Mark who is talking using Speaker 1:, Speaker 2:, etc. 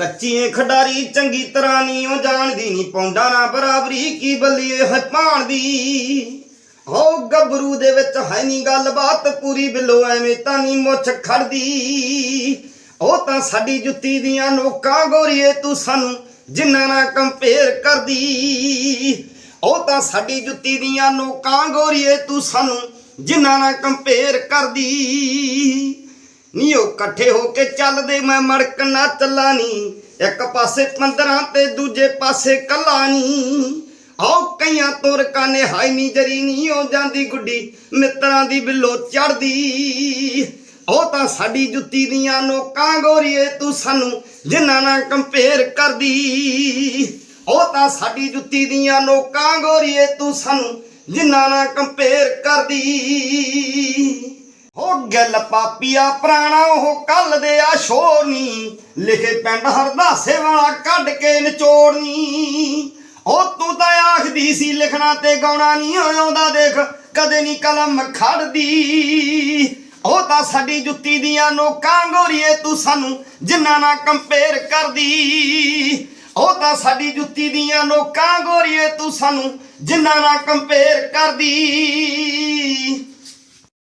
Speaker 1: ਕੱਚੀਏ ਖਡਾਰੀ ਚੰਗੀ ਤਰ੍ਹਾਂ ਨਹੀਂ ਉਹ ਜਾਣਦੀ ਨਹੀਂ ਪੌਂਡਾ ਨਾ ਬਰਾਬਰੀ, ਕੀ ਬੱਲੀਏ ਹੈ ਪਾਣ ਦੀ। ਹੋ ਗੱਭਰੂ ਦੇ ਵਿੱਚ ਹੈ ਨਹੀਂ ਗੱਲਬਾਤ, ਪੂਰੀ ਬਿੱਲੋ ਐਵੇਂ ਤਾਂ ਨਹੀਂ ਮੁੱਛ ਖੜਦੀ। ਉਹ ਤਾਂ ਸਾਡੀ ਜੁੱਤੀ ਦੀਆਂ ਨੋਕਾਂ ਗੋਰੀਏ, ਤੂੰ ਸਾਨੂੰ ਜਿੰਨਾ ਨਾ ਕੰਪੇਅਰ ਕਰਦੀ। ਉਹ ਤਾਂ ਸਾਡੀ ਜੁੱਤੀ ਦੀਆਂ ਨੋਕਾਂ ਗੋਰੀਏ, ਤੂੰ ਸਾਨੂੰ ਜਿੰਨਾ ਨਾ ਕੰਪੇਅਰ ਕਰਦੀ। ਨੀ ਉਹ ਇਕੱਠੇ ਹੋ ਕੇ ਚੱਲਦੇ, ਮੈਂ ਮੜਕ ਨਾ ਚੱਲਾ ਨੀ ਇੱਕ ਪਾਸੇ 15 ਤੇ ਦੂਜੇ ਪਾਸੇ ਕੱਲਾ ਨੀ ਆਓ ਕਈਆਂ ਤੁਰ ਕਾਨੇ ਹਾਈ ਨੀ ਜਰੀ ਨੀ ਹੋ ਜਾਂਦੀ ਗੁੱਡੀ, ਮਿੱਤਰਾਂ ਦੀ ਬਿੱਲੋ ਚੜਦੀ। ਉਹ ਤਾਂ ਸਾਡੀ ਜੁੱਤੀ ਦੀਆਂ ਨੋਕਾਂ ਗੋਰੀਏ, ਤੂੰ ਸਾਨੂੰ ਜਿੰਨਾ ਨਾਲ ਕੰਪੇਅਰ ਕਰਦੀ। ਉਹ ਤਾਂ ਸਾਡੀ ਜੁੱਤੀ ਦੀਆਂ ਨੋਕਾਂ ਗੋਰੀਏ, ਤੂੰ ਸਾਨੂੰ ਜਿੰਨਾ ਨਾਲ ਕੰਪੇਅਰ ਕਰਦੀ। ਗੱਲ ਪਾਪੀਆ ਪ੍ਰਾਣਾ, ਉਹ ਕੱਲ ਦੇ ਆ ਸ਼ੋਰਨੀ ਲਿਖੇ ਪਿੰਡ ਹਰਦਾਸੇ ਵਾਲਾ ਕੱਢ ਕੇ ਨਿਚੋੜਨੀ। ਉਹ ਤੂੰ ਤਾਂ ਆਖਦੀ ਸੀ ਲਿਖਣਾ ਤੇ ਗਾਉਣਾ ਨਹੀਂ ਆਉਂਦਾ ਦੇਖ, ਕਦੇ ਨਹੀਂ ਕਲਮ ਖੜਦੀ। ਉਹ ਤਾਂ ਸਾਡੀ ਜੁੱਤੀ ਦੀਆਂ ਨੋਕਾਂ ਗੋਰੀਏ, ਤੂੰ ਸਾਨੂੰ ਜਿੰਨਾ ਨਾ ਕੰਪੇਅਰ ਕਰਦੀ। ਉਹ ਤਾਂ ਸਾਡੀ ਜੁੱਤੀ ਦੀਆਂ ਨੋਕਾਂ ਗੋਰੀਏ, ਤੂੰ ਸਾਨੂੰ ਜਿੰਨਾ ਨਾ ਕੰਪੇਅਰ ਕਰਦੀ।